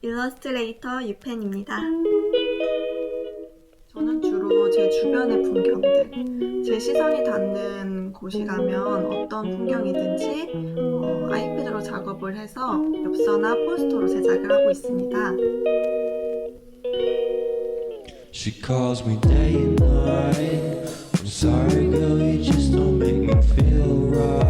일러스트레이터 유펜입니다. 저는 주로 제 주변의 풍경들, 제 시선이 닿는 곳이 가면 어떤 풍경이든지 어, 아이패드로 작업을 해서 엽서나 포스터로 제작을 하고 있습니다. She calls me day and night. I'm sorry, girl, you just don't make me feel right.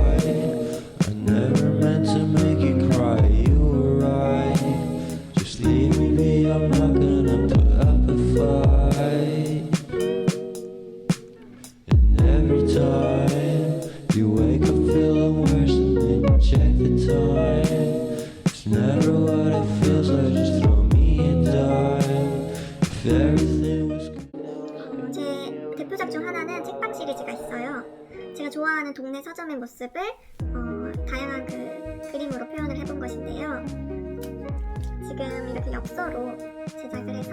제 대표작 중 하나는 책방 시리즈가 있어요. 제가 좋아하는 동네 서점의 모습을 어, 다양한 그 그림으로 표현을 해본 것인데요. 지금 이렇게 엽서로 제작을 해서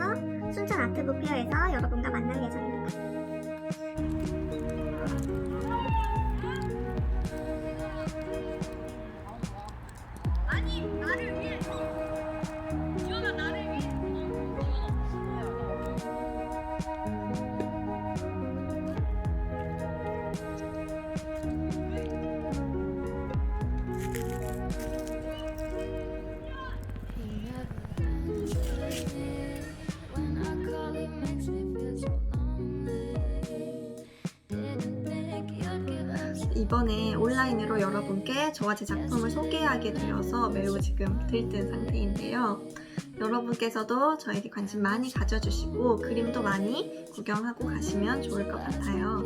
순천 아트북 페어에서 여러분과 만날 예정입니다. 이번에 온라인으로 여러분께 저와 제 작품을 소개하게 되어서 매우 지금 들뜬 상태인데요. 여러분께서도 저에게 관심 많이 가져주시고 그림도 많이 구경하고 가시면 좋을 것 같아요.